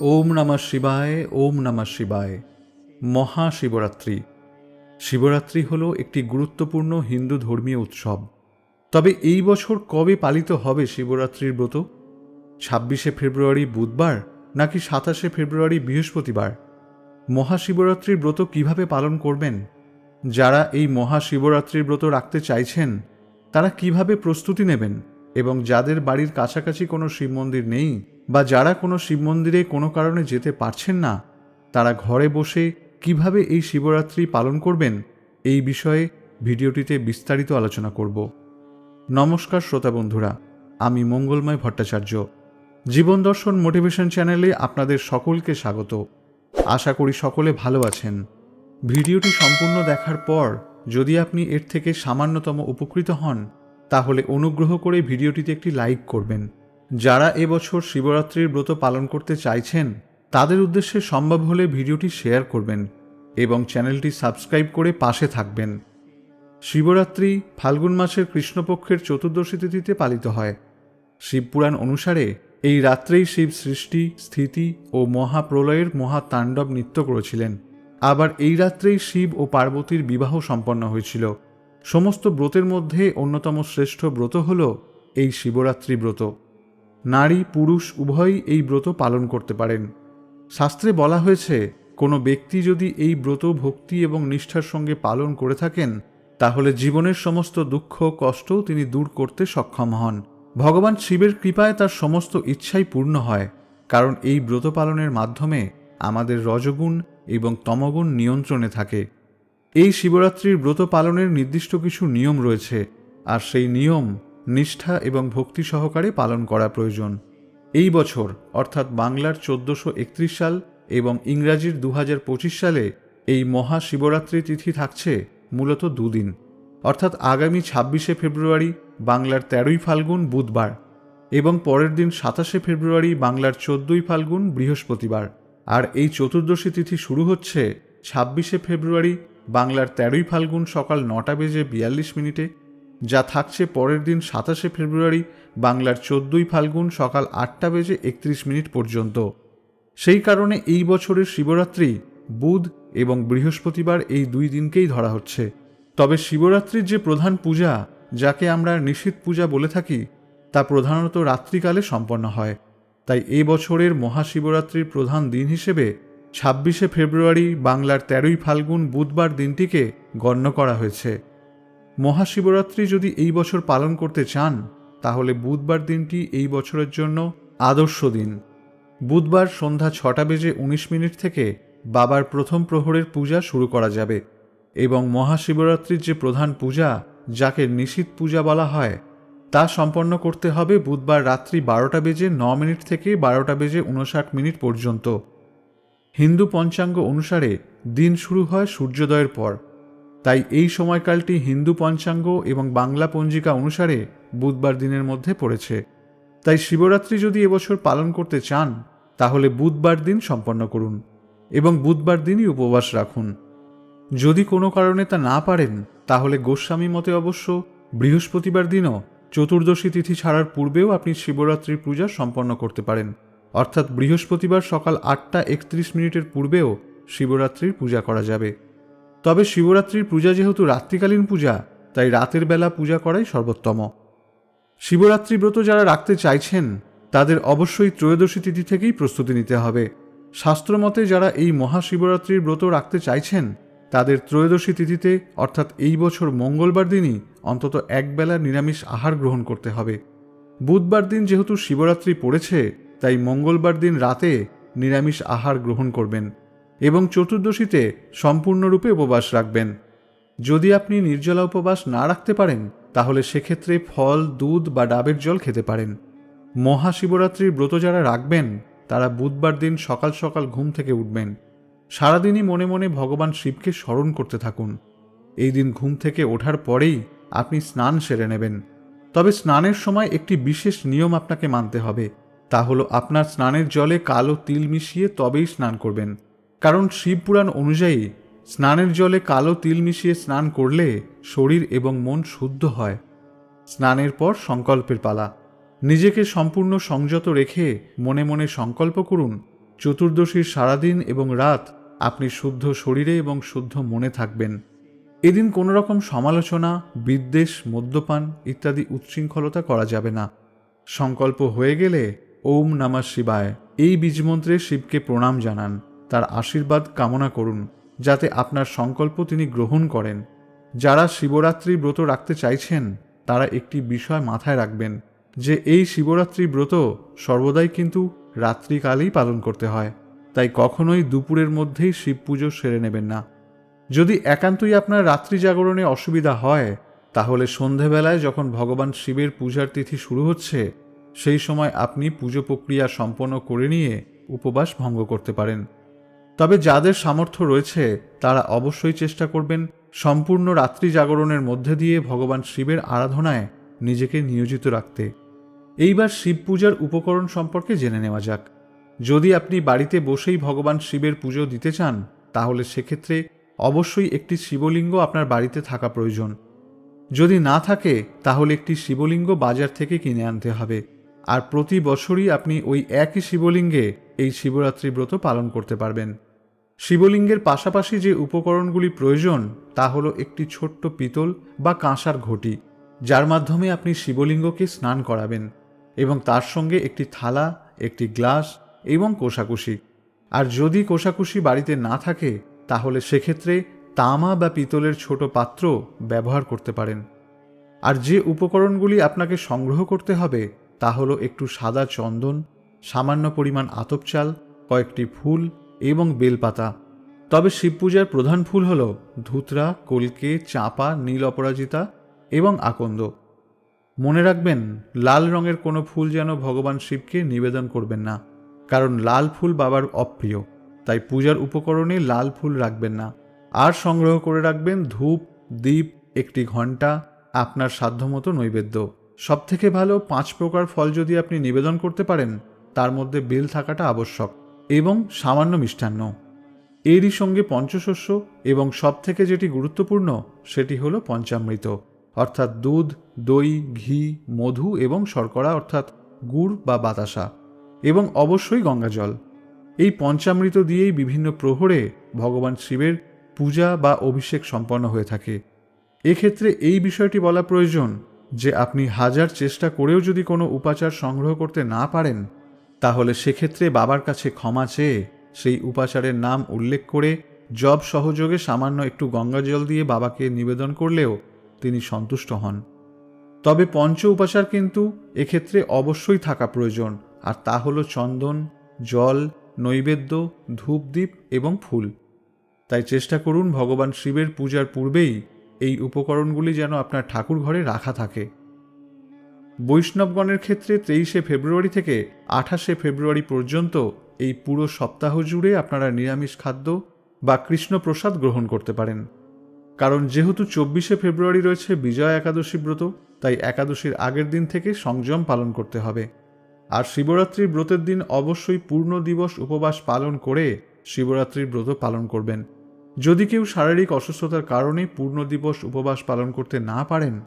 ওম নমঃ শিবায়, ওম নমঃ শিবায়। মহাশিবরাত্রি। শিবরাত্রি হল একটি গুরুত্বপূর্ণ হিন্দু ধর্মীয় উৎসব। তবে এই বছর কবে পালিত হবে শিবরাত্রির ব্রত? ছাব্বিশে ফেব্রুয়ারি বুধবার নাকি সাতাশে ফেব্রুয়ারি বৃহস্পতিবার? মহাশিবরাত্রির ব্রত কীভাবে পালন করবেন? যারা এই মহাশিবরাত্রির ব্রত রাখতে চাইছেন, তারা কীভাবে প্রস্তুতি নেবেন? এবং যাদের বাড়ির কাছাকাছি কোনো শিব মন্দির নেই বা যারা কোনো শিব মন্দিরে কোনো কারণে যেতে পারছেন না, তারা ঘরে বসে কীভাবে এই শিবরাত্রি পালন করবেন এই বিষয়ে ভিডিওটিতে বিস্তারিত আলোচনা করব। নমস্কার শ্রোতা বন্ধুরা, আমি মঙ্গলময় ভট্টাচার্য। জীবন দর্শন মোটিভেশন চ্যানেলে আপনাদের সকলকে স্বাগত। আশা করি সকলে ভালো আছেন। ভিডিওটি সম্পূর্ণ দেখার পর যদি আপনি এর থেকে সামান্যতম উপকৃত হন তাহলে অনুগ্রহ করে ভিডিওটিতে একটি লাইক করবেন। যারা এবছর শিবরাত্রির ব্রত পালন করতে চাইছেন, তাদের উদ্দেশ্যে সম্ভব হলে ভিডিওটি শেয়ার করবেন এবং চ্যানেলটি সাবস্ক্রাইব করে পাশে থাকবেন। শিবরাত্রি ফাল্গুন মাসের কৃষ্ণপক্ষের চতুর্দশী তিথিতে পালিত হয়। শিবপুরাণ অনুসারে এই রাত্রেই শিব সৃষ্টি, স্থিতি ও মহাপ্রলয়ের মহাতাণ্ডব নৃত্য করেছিলেন। আবার এই রাত্রেই শিব ও পার্বতীর বিবাহ সম্পন্ন হয়েছিল। সমস্ত ব্রতের মধ্যে অন্যতম শ্রেষ্ঠ ব্রত হল এই শিবরাত্রি ব্রত। নারী, পুরুষ উভয়ই এই ব্রত পালন করতে পারেন। শাস্ত্রে বলা হয়েছে, কোনো ব্যক্তি যদি এই ব্রত ভক্তি এবং নিষ্ঠার সঙ্গে পালন করে থাকেন, তাহলে জীবনের সমস্ত দুঃখ কষ্টও তিনি দূর করতে সক্ষম হন। ভগবান শিবের কৃপায় তার সমস্ত ইচ্ছাই পূর্ণ হয়, কারণ এই ব্রত পালনের মাধ্যমে আমাদের রজগুণ এবং তমগুণ নিয়ন্ত্রণে থাকে। এই শিবরাত্রির ব্রত পালনের নির্দিষ্ট কিছু নিয়ম রয়েছে, আর সেই নিয়ম নিষ্ঠা এবং ভক্তি সহকারে পালন করা প্রয়োজন। এই বছর, অর্থাৎ বাংলার চোদ্দশো সাল এবং ইংরাজির দু হাজার পঁচিশ সালে, এই মহা শিবরাত্রি তিথি থাকছে মূলত দুদিন। অর্থাৎ আগামী ছাব্বিশে ফেব্রুয়ারি বাংলার তেরোই ফাল্গুন বুধবার এবং পরের দিন সাতাশে ফেব্রুয়ারি বাংলার চোদ্দই ফাল্গুন বৃহস্পতিবার। আর এই চতুর্দশী তিথি শুরু হচ্ছে ছাব্বিশে ফেব্রুয়ারি বাংলার তেরোই ফাল্গুন সকাল নটা বেজে বিয়াল্লিশ মিনিটে, যা থাকছে পরের দিন সাতাশে ফেব্রুয়ারি, বাংলার চোদ্দই ফাল্গুন সকাল আটটা বেজে একত্রিশ মিনিট পর্যন্ত। সেই কারণে এই বছরের শিবরাত্রি, বুধ এবং বৃহস্পতিবার এই দুই দিনকেই ধরা হচ্ছে। তবে শিবরাত্রির যে প্রধান পূজা, যাকে আমরা নিশীত পূজা বলে থাকি, তা প্রধানত রাত্রিকালে সম্পন্ন হয়। তাই এ বছরের মহাশিবরাত্রির প্রধান দিন হিসেবে ছাব্বিশে ফেব্রুয়ারি বাংলার তেরোই ফাল্গুন বুধবার দিনটিকে গণ্য করা হয়েছে। মহাশিবরাত্রি যদি এই বছর পালন করতে চান, তাহলে বুধবার দিনটি এই বছরের জন্য আদর্শ দিন। বুধবার সন্ধ্যা ছটা বেজে উনিশ মিনিট থেকে বাবার প্রথম প্রহরের পূজা শুরু করা যাবে এবং মহাশিবরাত্রির যে প্রধান পূজা, যাকে নিশীত পূজা বলা হয়, তা সম্পন্ন করতে হবে বুধবার রাত্রি বারোটা বেজে ন মিনিট থেকে বারোটা বেজে উনষাট মিনিট পর্যন্ত। হিন্দু পঞ্চাঙ্গ অনুসারে দিন শুরু হয় সূর্যোদয়ের পর। তাই এই সময়কালটি হিন্দু পঞ্চাঙ্গ এবং বাংলা পঞ্জিকা অনুসারে বুধবার দিনের মধ্যে পড়েছে। তাই শিবরাত্রি যদি এবছর পালন করতে চান, তাহলে বুধবার দিন সম্পন্ন করুন এবং বুধবার দিনই উপবাস রাখুন। যদি কোনো কারণে তা না পারেন, তাহলে গোস্বামী মতে অবশ্য বৃহস্পতিবার দিনও চতুর্দশী তিথি ছাড়ার পূর্বেও আপনি শিবরাত্রির পূজা সম্পন্ন করতে পারেন। অর্থাৎ বৃহস্পতিবার সকাল আটটা একত্রিশ মিনিটের পূর্বেও শিবরাত্রির পূজা করা যাবে। তবে শিবরাত্রির পূজা যেহেতু রাত্রিকালীন পূজা, তাই রাতের বেলা পূজা করাই সর্বোত্তম। শিবরাত্রি ব্রত যারা রাখতে চাইছেন, তাদের অবশ্যই ত্রয়োদশী তিথি থেকেই প্রস্তুতি নিতে হবে। শাস্ত্রমতে যারা এই মহাশিবরাত্রির ব্রত রাখতে চাইছেন, তাদের ত্রয়োদশী তিথিতে, অর্থাৎ এই বছর মঙ্গলবার দিনই, অন্তত একবেলা নিরামিষ আহার গ্রহণ করতে হবে। বুধবার দিন যেহেতু শিবরাত্রি পড়েছে তাই মঙ্গলবার দিন রাতে নিরামিষ আহার গ্রহণ করবেন এবং চতুর্দশীতে সম্পূর্ণরূপে উপবাস রাখবেন। যদি আপনি নির্জলা উপবাস না রাখতে পারেন, তাহলে সেক্ষেত্রে ফল, দুধ বা ডাবের জল খেতে পারেন। মহাশিবরাত্রির ব্রত যারা রাখবেন, তারা বুধবার দিন সকাল সকাল ঘুম থেকে উঠবেন। সারাদিনই মনে মনে ভগবান শিবকে স্মরণ করতে থাকুন। এই দিন ঘুম থেকে ওঠার পরেই আপনি স্নান সেরে নেবেন। তবে স্নানের সময় একটি বিশেষ নিয়ম আপনাকে মানতে হবে। তা হলো আপনার স্নানের জলে কালো তিল মিশিয়ে তবেই স্নান করবেন। কারণ শিবপুরাণ অনুযায়ী, স্নানের জলে কালো তিল মিশিয়ে স্নান করলে শরীর এবং মন শুদ্ধ হয়। স্নানের পর সংকল্পের পালা। নিজেকে সম্পূর্ণ সংযত রেখে মনে মনে সংকল্প করুন, চতুর্দশীর সারাদিন এবং রাত আপনি শুদ্ধ শরীরে এবং শুদ্ধ মনে থাকবেন। এদিন কোনো রকম সমালোচনা, বিদ্বেষ, মদ্যপান ইত্যাদি উচ্ছৃঙ্খলতা করা যাবে না। সংকল্প হয়ে গেলে ওম নামা শিবায়। এই বীজমন্ত্রে শিবকে প্রণাম জানান। তার আশীর্বাদ কামনা করুন, যাতে আপনার সংকল্প তিনি গ্রহণ করেন। যারা শিবরাত্রি ব্রত রাখতে চাইছেন, তারা একটি বিষয় মাথায় রাখবেন, যে এই শিবরাত্রি ব্রত সর্বদাই কিন্তু রাত্রিকালেই পালন করতে হয়। তাই কখনোই দুপুরের মধ্যেই শিব পুজো সেরে নেবেন না। যদি একান্তই আপনার রাত্রি জাগরণে অসুবিধা হয়, তাহলে সন্ধেবেলায় যখন ভগবান শিবের পূজার তিথি শুরু হচ্ছে সেই সময় আপনি পুজো প্রক্রিয়া সম্পন্ন করে নিয়ে উপবাস ভঙ্গ করতে পারেন। তবে যাদের সামর্থ্য রয়েছে, তারা অবশ্যই চেষ্টা করবেন সম্পূর্ণ রাত্রি জাগরণের মধ্যে দিয়ে ভগবান শিবের আরাধনায় নিজেকে নিয়োজিত রাখতে। এইবার শিব পূজার উপকরণ সম্পর্কে জেনে নেওয়া যাক। যদি আপনি বাড়িতে বসেই ভগবান শিবের পুজো দিতে চান, তাহলে সেক্ষেত্রে অবশ্যই একটি শিবলিঙ্গ আপনার বাড়িতে থাকা প্রয়োজন। যদি না থাকে, তাহলে একটি শিবলিঙ্গ বাজার থেকে কিনে আনতে হবে। আর প্রতি বছরই আপনি ওই একই শিবলিঙ্গে এই শিবরাত্রি ব্রত পালন করতে পারবেন। শিবলিঙ্গের পাশাপাশি যে উপকরণগুলি প্রয়োজন, তা হলো একটি ছোট্ট পিতল বা কাঁসার ঘটি, যার মাধ্যমে আপনি শিবলিঙ্গকে স্নান করাবেন এবং তার সঙ্গে একটি থালা, একটি গ্লাস এবং কোষাকুষি। আর যদি কোষাকুষি বাড়িতে না থাকে, তাহলে সেক্ষেত্রে তামা বা পিতলের ছোট পাত্র ব্যবহার করতে পারেন। আর যে উপকরণগুলি আপনাকে সংগ্রহ করতে হবে তা হলো একটু সাদা চন্দন, সামান্য পরিমাণ আতপ চাল, কয়েকটি ফুল এবং বেলপাতা। তবে শিব পূজার প্রধান ফুল হল ধুতরা, কলকে, চাঁপা, নীল অপরাজিতা এবং আকন্দ। মনে রাখবেন, লাল রঙের কোনো ফুল যেন ভগবান শিবকে নিবেদন করবেন না, কারণ লাল ফুল বাবার অপ্রিয়, তাই পূজার উপকরণে লাল ফুল রাখবেন না। আর সংগ্রহ করে রাখবেন ধূপ দ্বীপ একটি ঘণ্টা, আপনার সাধ্যমতো নৈবেদ্য। সব থেকে ভালো পাঁচ প্রকার ফল যদি আপনি নিবেদন করতে পারেন, তার মধ্যে বেল থাকাটা আবশ্যক এবং সামান্য মিষ্টান্ন। এরই সঙ্গে পঞ্চশস্য এবং সব থেকে যেটি গুরুত্বপূর্ণ, সেটি হলো পঞ্চামৃত। অর্থাৎ দুধ, দই, ঘি, মধু এবং শর্করা, অর্থাৎ গুড় বা বাতাসা এবং অবশ্যই গঙ্গাজল। এই পঞ্চামৃত দিয়েই বিভিন্ন প্রহরে ভগবান শিবের পূজা বা অভিষেক সম্পন্ন হয়ে থাকে। এক্ষেত্রে এই বিষয়টি বলা প্রয়োজন যে আপনি হাজার চেষ্টা করেও যদি কোনো উপাচার সংগ্রহ করতে না পারেন, তাহলে সেক্ষেত্রে বাবার কাছে ক্ষমা চেয়ে সেই উপাচারের নাম উল্লেখ করে জব সহযোগে সামান্য একটু গঙ্গাজল দিয়ে বাবাকে নিবেদন করলেও তিনি সন্তুষ্ট হন। তবে পঞ্চ উপাচার কিন্তু এক্ষেত্রে অবশ্যই থাকা প্রয়োজন, আর তা হলো চন্দন, জল, নৈবেদ্য, ধূপদীপ এবং ফুল। তাই চেষ্টা করুন ভগবান শিবের পূজার পূর্বেই এই উপকরণগুলি যেন আপনার ঠাকুর ঘরে রাখা থাকে। বৈষ্ণবগণের ক্ষেত্রে তেইশে ফেব্রুয়ারি থেকে আঠাশে ফেব্রুয়ারি পর্যন্ত এই পুরো সপ্তাহ জুড়ে আপনারা নিরামিষ খাদ্য বা কৃষ্ণপ্রসাদ গ্রহণ করতে পারেন। কারণ যেহেতু চব্বিশে ফেব্রুয়ারি রয়েছে বিজয়া একাদশী ব্রত, তাই একাদশীর আগের দিন থেকে সংযম পালন করতে হবে। আর শিবরাত্রির ব্রতের দিন অবশ্যই পূর্ণ দিবস উপবাস পালন করে শিবরাত্রির ব্রত পালন করবেন। যদি কেউ শারীরিক অসুস্থতার কারণে পূর্ণ দিবস উপবাস পালন করতে না পারেন,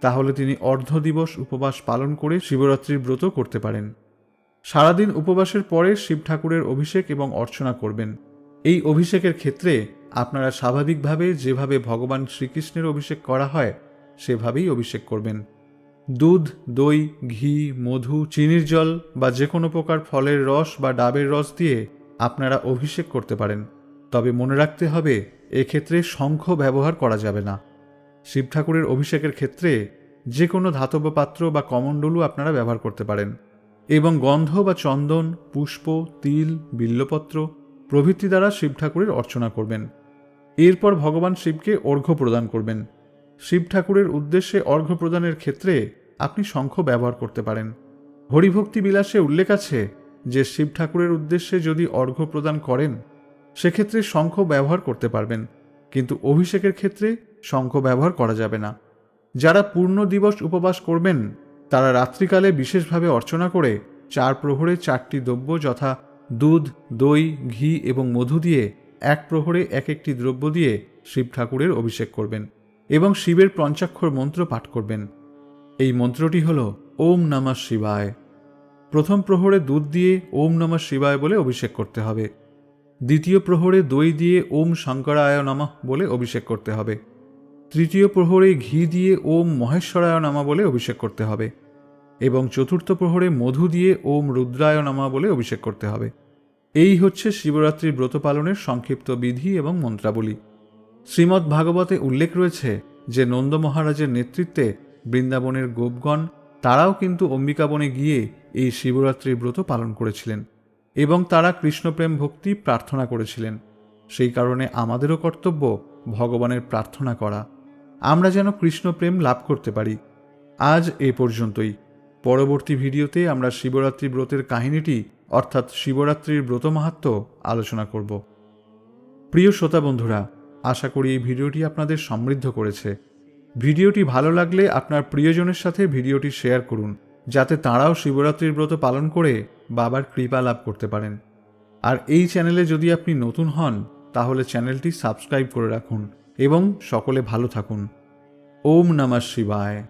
তাহলে তিনি অর্ধ দিবস উপবাস পালন করে শিবরাত্রির ব্রত করতে পারেন। সারাদিন উপবাসের পরে শিব ঠাকুরের অভিষেক এবং অর্চনা করবেন। এই অভিষেকের ক্ষেত্রে আপনারা স্বাভাবিকভাবে যেভাবে ভগবান শ্রীকৃষ্ণের অভিষেক করা হয়, সেভাবেই অভিষেক করবেন। দুধ, দই, ঘি, মধু, চিনির জল বা যে কোনো প্রকার ফলের রস বা ডাবের রস দিয়ে আপনারা অভিষেক করতে পারেন। তবে মনে রাখতে হবে, এক্ষেত্রে শঙ্খ ব্যবহার করা যাবে না। শিব ঠাকুরের অভিষেকের ক্ষেত্রে যে কোনো ধাতব পাত্র বা কমণ্ডলু আপনারা ব্যবহার করতে পারেন। এবং গন্ধ বা চন্দন, পুষ্প, তিল, বিল্লপত্র প্রভৃতি দ্বারা শিব ঠাকুরের অর্চনা করবেন। এরপর ভগবান শিবকে অর্ঘ্য প্রদান করবেন। শিব ঠাকুরের উদ্দেশ্যে অর্ঘ্য প্রদানের ক্ষেত্রে আপনি শঙ্খ ব্যবহার করতে পারেন। হরিভক্তি বিলাসে উল্লেখ আছে যে, শিব ঠাকুরের উদ্দেশ্যে যদি অর্ঘ্য প্রদান করেন সেক্ষেত্রে শঙ্খ ব্যবহার করতে পারবেন, কিন্তু অভিষেকের ক্ষেত্রে শঙ্খ ব্যবহার করা যাবে না। যারা পূর্ণ দিবস উপবাস করবেন, তারা রাত্রিকালে বিশেষভাবে অর্চনা করে চার প্রহরে চারটি দ্রব্য যথা দুধ, দই, ঘি এবং মধু দিয়ে এক প্রহরে এক একটি দ্রব্য দিয়ে শিব ঠাকুরের অভিষেক করবেন এবং শিবের পঞ্চাক্ষর মন্ত্র পাঠ করবেন। এই মন্ত্রটি হল ওম নমঃ শিবায়। প্রথম প্রহরে দুধ দিয়ে ওম নমঃ শিবায় বলে অভিষেক করতে হবে। দ্বিতীয় প্রহরে দই দিয়ে ওম শঙ্করায় নমঃ বলে অভিষেক করতে হবে। তৃতীয় প্রহরে ঘি দিয়ে ওম মহেশ্বরায় নামা বলে অভিষেক করতে হবে। এবং চতুর্থ প্রহরে মধু দিয়ে ওম রুদ্রায় নামা বলে অভিষেক করতে হবে। এই হচ্ছে শিবরাত্রির ব্রত পালনের সংক্ষিপ্ত বিধি এবং মন্ত্রাবলী। শ্রীমদ্ ভাগবতে উল্লেখ রয়েছে যে নন্দ মহারাজের নেতৃত্বে বৃন্দাবনের গোপগণ, তারাও কিন্তু অম্বিকাবনে গিয়ে এই শিবরাত্রির ব্রত পালন করেছিলেন। এবং তারা কৃষ্ণপ্রেম ভক্তি প্রার্থনা করেছিলেন। সেই কারণে আমাদেরও কর্তব্য ভগবানের প্রার্থনা করা। আমরা যেন কৃষ্ণপ্রেম লাভ করতে পারি। আজ এ পর্যন্তই। পরবর্তী ভিডিওতে আমরা শিবরাত্রি ব্রতের কাহিনীটি, অর্থাৎ শিবরাত্রির ব্রত মাহাত্ম, আলোচনা করব। প্রিয় শ্রোতা বন্ধুরা, আশা করি এই ভিডিওটি আপনাদের সমৃদ্ধ করেছে। ভিডিওটি ভালো লাগলে আপনার প্রিয়জনের সাথে ভিডিওটি শেয়ার করুন। যাতে তাঁরাও শিবরাত্রির ব্রত পালন করে বাবার কৃপা লাভ করতে পারেন। আর এই চ্যানেলে যদি আপনি নতুন হন, তাহলে চ্যানেলটি সাবস্ক্রাইব করে রাখুন এবং সকলে ভালো থাকুন। ওম নমঃ শিবায়।